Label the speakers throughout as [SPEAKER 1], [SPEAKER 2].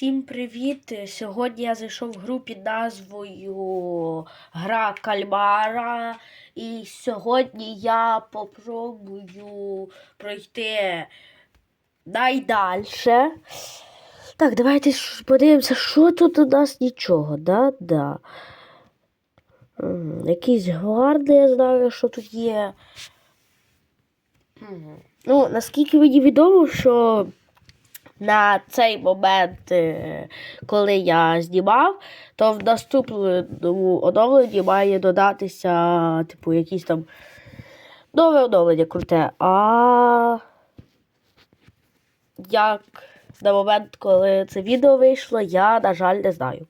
[SPEAKER 1] Всім привіт! Сьогодні я зайшов в гру під назвою Гра Кальмара. І сьогодні я попробую пройти найдальше. Так, давайте подивимося, що тут у нас нічого. Да, да. М, Якийсь я знаю, що тут є. Ну, наскільки мені відомо, що на цей момент, е, коли я знімав, то в наступному оновленні має додатися, типу, якісь там нове оновлення круте. А як на момент, коли це відео вийшло, я, на жаль, не знаю.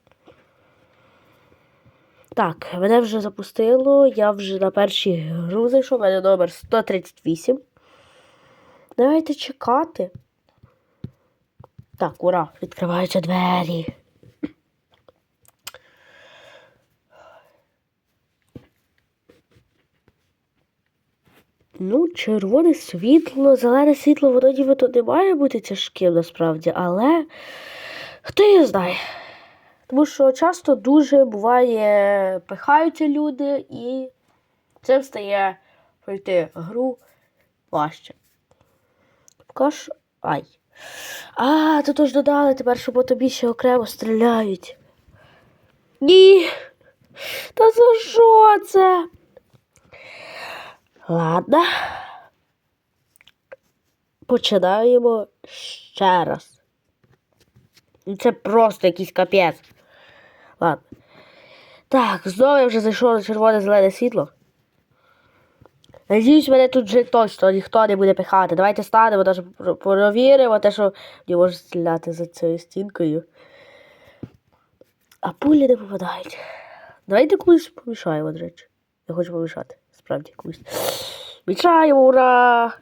[SPEAKER 1] Так, мене вже запустило, я вже на першій гру зайшов, у мене номер 138. Давайте чекати. Так, ура, відкриваються двері. Ну, червоне світло, зелене світло, воно ніби то не має бути тяжким насправді, але хто її знає. Тому що часто дуже буває, пихаються люди і цим стає пройти гру важче. Поки що... Ай. А, тут ж додали тепер, що по тобі ще окремо стріляють. Ні. Та за що це? Ладно. Починаємо ще раз. Це просто якийсь капець. Ладно. Так, знову я вже зайшов на червоне зелене світло. Надіюсь, мене тут вже точно ніхто не буде пихати. Давайте станемо, даже перевіримо те, що не може стріляти за цією стінкою. А пулі не попадають. Давайте комусь помішаємо, до речі. Я хочу помішати. Справді комусь. Мішаємо, ура!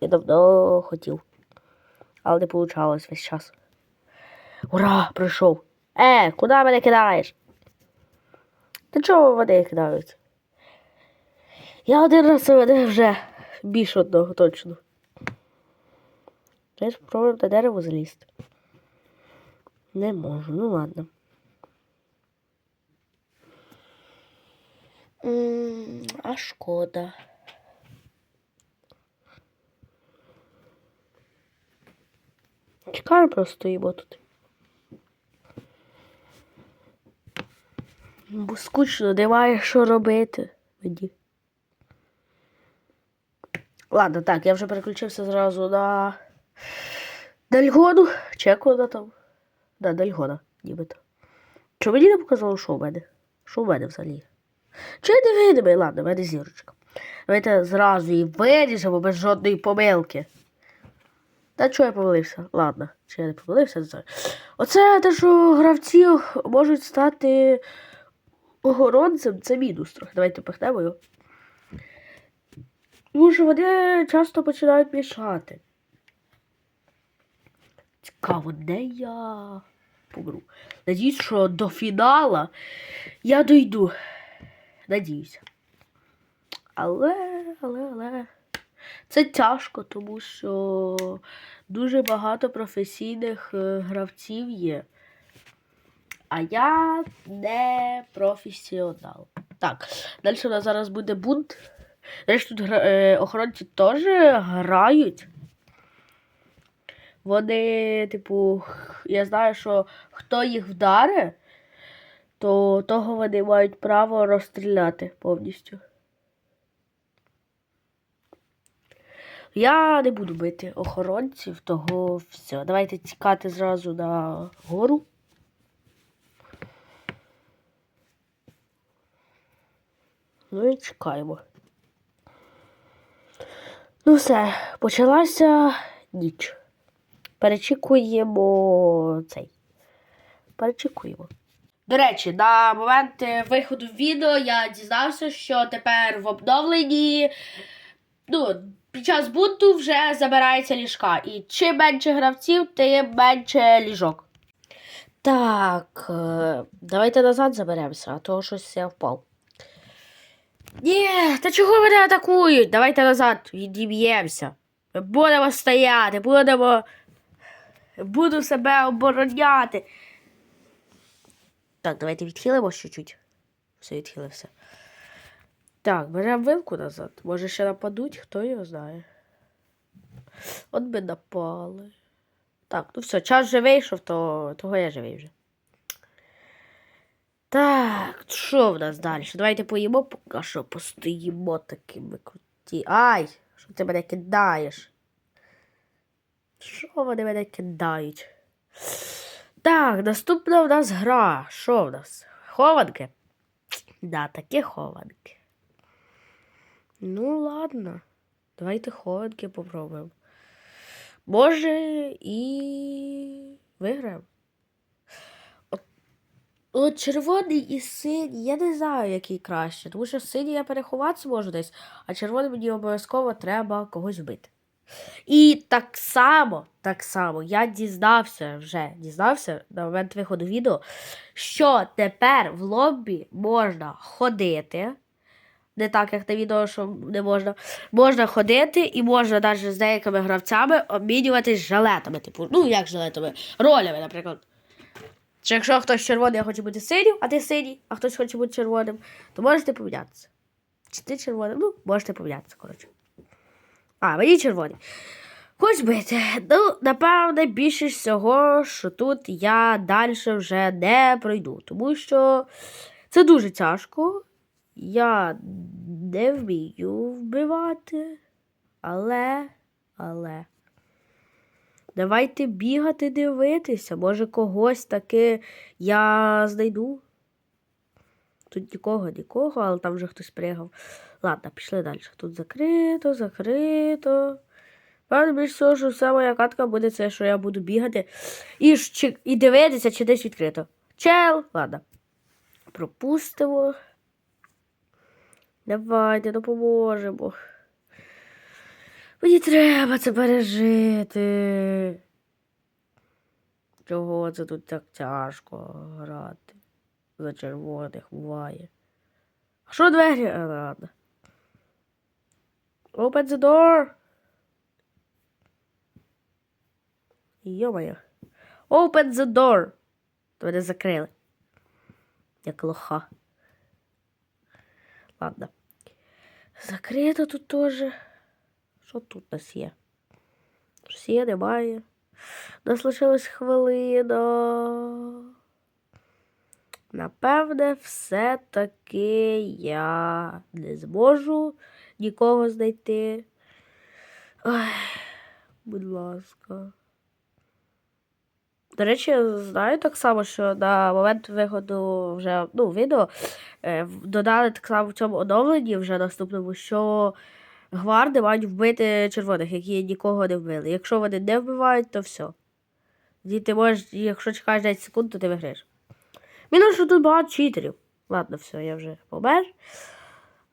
[SPEAKER 1] Я давно хотів. Але не вийшло весь час. Ура! Прийшов. Е, куди мене кидаєш? Та чого вони кидають? Я один раз мене вже більше одного точно. Я спробуємо на дерево залізти. Не можу, ну ладно. А шкода. Чекаємо просто стоїмо тут. Бо скучно, немає що робити мені. Ладно, так, я вже переключився зразу на Дальгону. Як вона там? Да, Дальгона, нібито. Чи мені не показало, що в мене? Що в мене взагалі? Чи не видимий? Ладно, в мене зірочка. Давайте зразу її виріжемо без жодної помилки. Та чого я помилився? Ладно, чи я не помилився, не знаю. Оце те, що гравці можуть стати огоронцем, це мінус трохи. Давайте пихнемо його. Тому що вони часто починають мішати. Цікаво, де я помру. Надіюсь, що до фінала я дойду. Надіюся. Але, але, але. Це тяжко, тому що дуже багато професійних е, гравців є. А я не професіонал. Так, далі у нас зараз буде бунт. Знаєш, тут гра- е, охоронці теж грають. Вони, типу, я знаю, що хто їх вдаре, то того вони мають право розстріляти повністю. Я не буду бити охоронців, того все. Давайте тікати зразу на гору. Ну і чекаємо. Ну все, почалася ніч. Перечікуємо цей. Перечікуємо. До речі, на момент виходу відео я дізнався, що тепер в обновленні ну, під час бунту вже забирається ліжка. І чим менше гравців, тим менше ліжок. Так, е, давайте назад заберемося, а то щось я впав. Ні, та чого мене атакують? Давайте назад відіб'ємося. Будемо стояти, будемо. Буду себе обороняти. Так, давайте відхилимо чуть-чуть. Все, відхилився. Так, беремо вилку назад. Може ще нападуть, хто його знає. От би напали. Так, ну все, час вже вийшов, то того я живий вже. Так, що в нас далі? Давайте поїмо, поки що постоїмо такими круті. Ай! Що ти мене кидаєш? Що вони мене кидають? Так, наступна в нас гра. Що в нас? Хованки? Да, такі хованки. Ну, ладно. Давайте хованки попробуємо. Може і виграємо. От, червоний і синій, я не знаю, який краще, тому що синій я переховатися можу десь, а червоний мені обов'язково треба когось вбити. І так само, так само, я дізнався вже, дізнався на момент виходу відео, що тепер в лобі можна ходити. Не так, як на відео, що не можна. Можна ходити і можна навіть з деякими гравцями обмінюватись жилетами. Типу, ну як жилетами? Ролями, наприклад. Чи якщо хтось червоний, а хоче бути синім, а ти синій, а хтось хоче бути червоним, то можете помінятися. Чи ти червоним? Ну, можете помінятися, коротше. А, мені червоний. Хоч бити. Ну, напевне, більше всього, що тут я далі вже не пройду. Тому що це дуже тяжко. Я не вмію вбивати. Але, але. Давайте бігати, дивитися. Може, когось таки я знайду. Тут нікого, нікого, але там вже хтось пригав. Ладно, пішли далі. Тут закрито, закрито. Певно, більш всього, що вся моя катка буде це, що я буду бігати і, чи- і дивитися, чи десь відкрито. Чел, ладно. Пропустимо. Давайте допоможемо. Мені треба це пережити. Чого це тут так тяжко грати? За червоних буває. А що двері? А, ладно. Open the door. Йо-моє. Open the door. То закрили. Як лоха. Ладно. Закрито тут теж. Що тут у нас є? Щось є, немає. Нас лишилась хвилина. Напевне, все-таки я не зможу нікого знайти. Ой, будь ласка. До речі, я знаю так само, що на момент виходу вже ну, відео е, додали так само в цьому оновленні вже наступному, що гварди мають вбити червоних, які нікого не вбили. Якщо вони не вбивають, то все. Тоді ти можеш, якщо чекаєш 10 секунд, то ти виграєш. Мінус, що тут багато читерів. Ладно, все, я вже помер.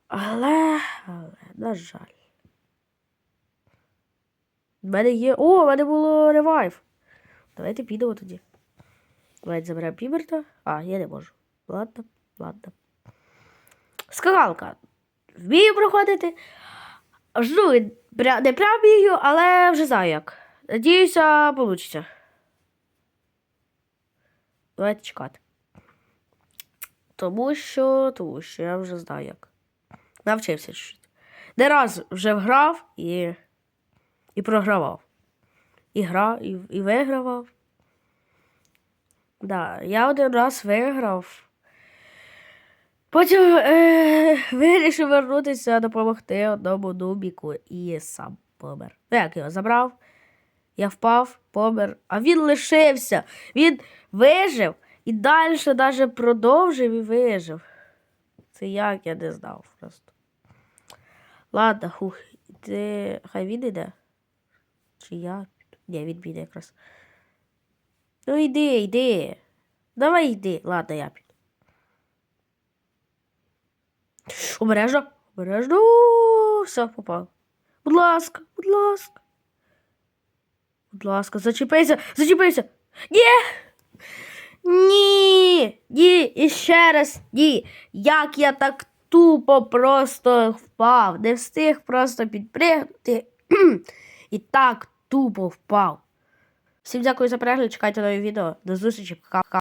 [SPEAKER 1] Але, але, на жаль. У мене є. О, у мене було ревайв. Давайте підемо тоді. Давайте заберемо Піберта. А, я не можу. Ладно, ладно. Скакалка. Вмію проходити. Жду, не прям вмію, але вже знаю як. Надіюся, вийде. Давайте чекати. Тому що, тому що я вже знаю як. Навчився чуть. Не раз вже грав і, і програвав. І грав, і, і вигравав. Да, я один раз виграв. Потім е, вирішив вернутися допомогти одному нубіку і сам помер. Ну, як його забрав? Я впав, помер, а він лишився. Він вижив і далі навіть продовжив і вижив. Це як я не знав просто. Ладно, хух, ти хай він іде. Чи я? Ні, він піде якраз. Ну йди, йди. Давай йди. Ладно, я піду. Обережно, обережно. Все, попав. Будь ласка, будь ласка. Будь ласка, зачепися, зачепися. Ні! Ні! Ні! І ще раз ні! Як я так тупо просто впав, не встиг просто підпригнути. І так тупо впав. Всім дякую за перегляд, чекайте нові відео. До зустрічі, пока.